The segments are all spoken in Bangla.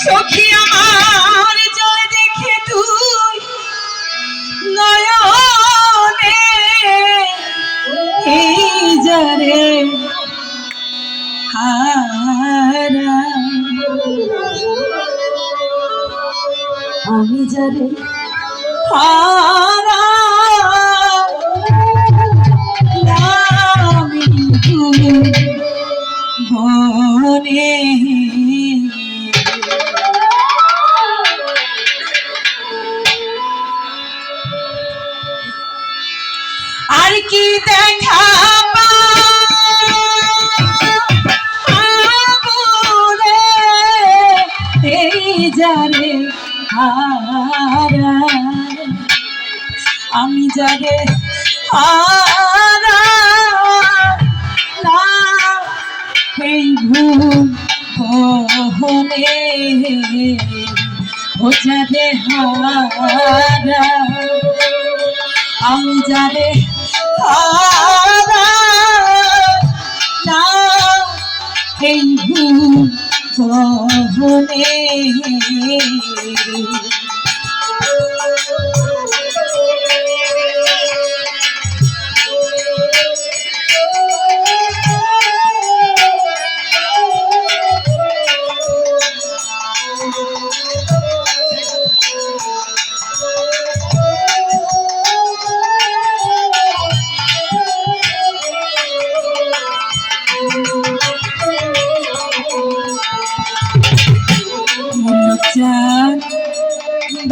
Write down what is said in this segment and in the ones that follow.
সখী আমার জয় দেখে তুই নয়নে যারে আমি যারে হারা যারে আমি যারে এই ভুল কহনে ও যারে হারা আমি যারে এই ভুল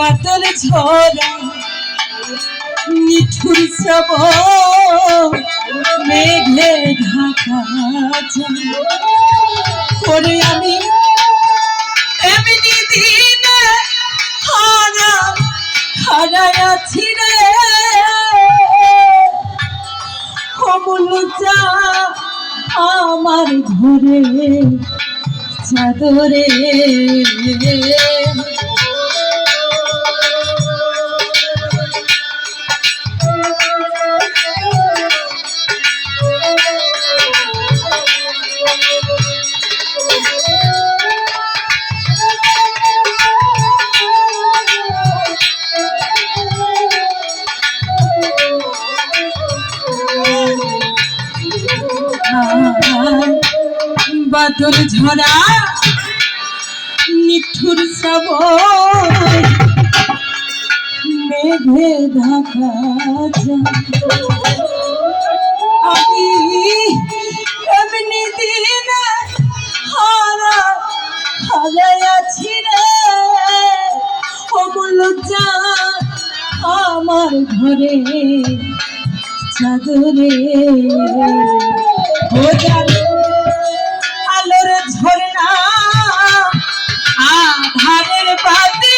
বাদল ঝরা, নিঠুর সব মেঘে ঢাকা। করে আমি এমনি দিনে হারা হারায়াছি রে কমলচা আমার ঘরে, চাদরে বাদল ঝরা নিঠুর সব মেঘে ঢাকা। আমি এমনি দিনে আমার ঘরে চাদরে ও Fatih.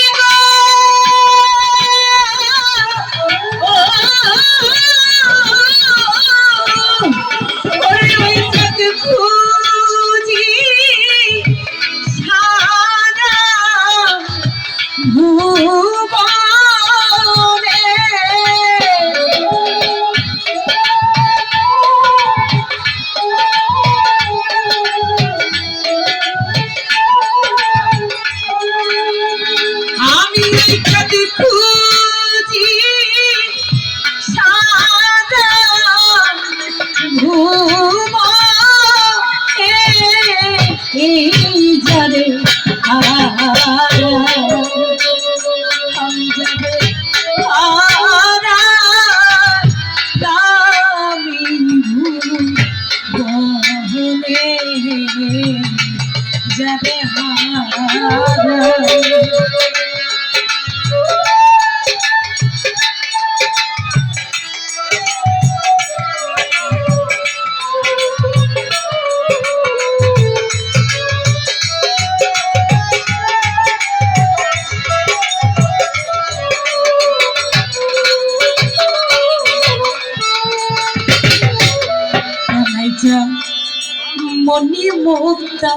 পিতা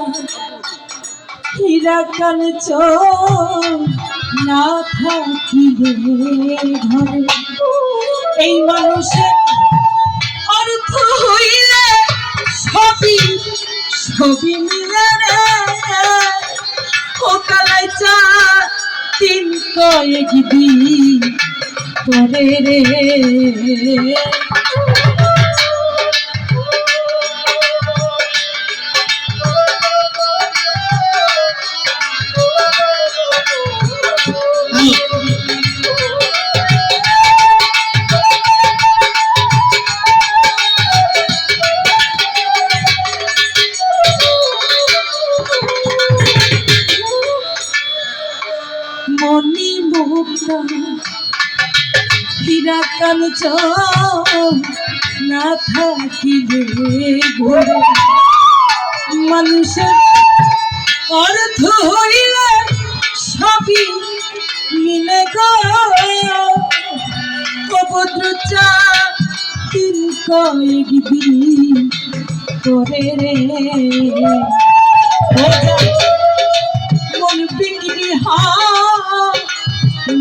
হীরা কাঞ্চ না থাকিলে ঘরে। এই মানুষের অর্থ হইলে সবই সবই মিলে রে। কোকালায় চা তিন কয়েক দিন করে রে। হীরা কাঞ্চ না থাকিলে মানুষের অর্থ হইলে সবই মিলে গো। কবদ্র চা তিন কয়েক দিন করে রে। মন বিক্রি হয়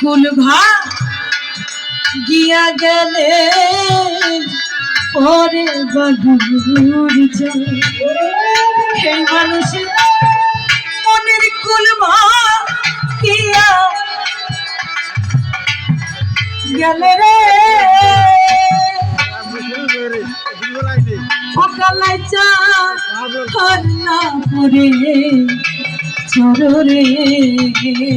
কুল ভা গিয়া গেলে পরে জল। সেই মানুষের মনের কুল ভা গিয়া গেলে রে সকালায় চা না চররে মনের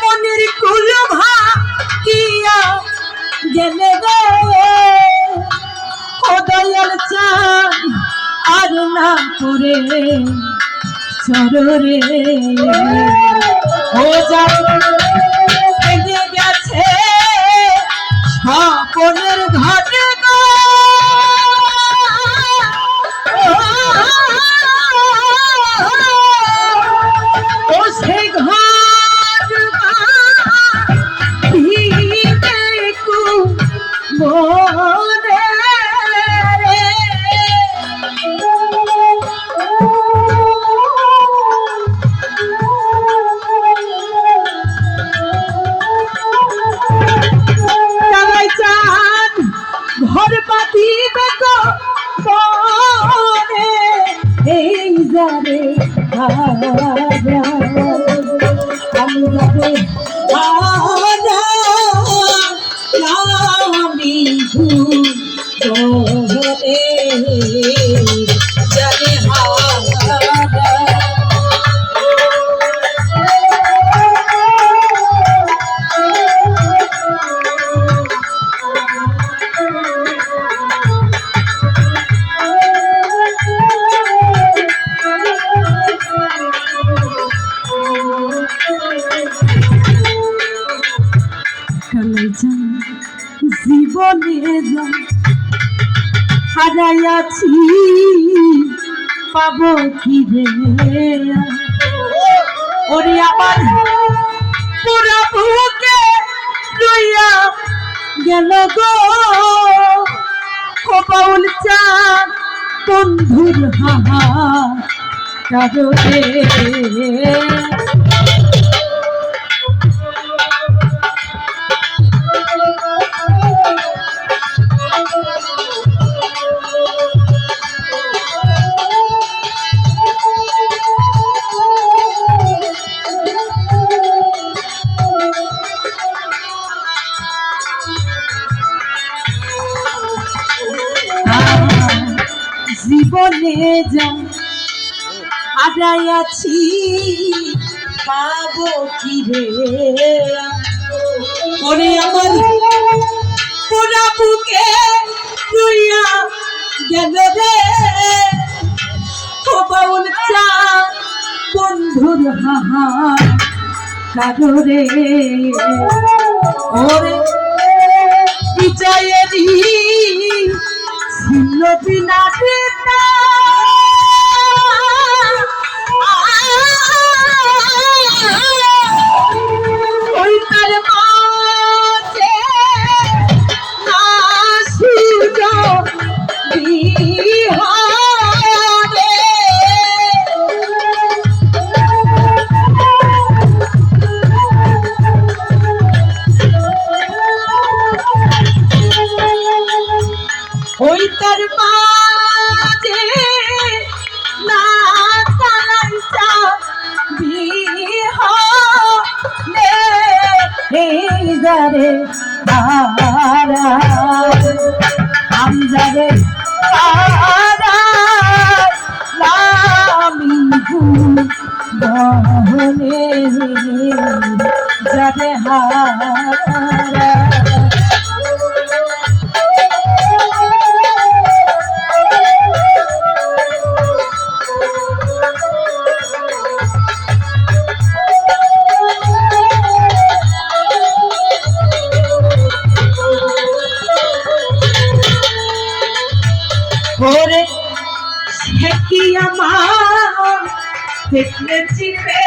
মনের কুলভা দিয়া গেলে রে। আর না করে সররে ও যা ভেঙে গেছে, স্বপনের ঘাট আমি যাবে আমি ভুলে জানে হারা হারাইয়াছি পাব কি রে? ওরে আমার পুরা বুকে রইয়া গেল গো। কপাউল চা বন্ধুর হাহা জীবনে যা আদায়াছি পাবো কি রে ওরে আমার পুরা বুকে রুইয়া গেল রে। কবাউল চা বন্ধুর হাহা কারও রে ওরে বিজয়েরই ছিল বিনা পিতা বহনে যারে হারা ওরে সে কি আমার দেখলে চিপে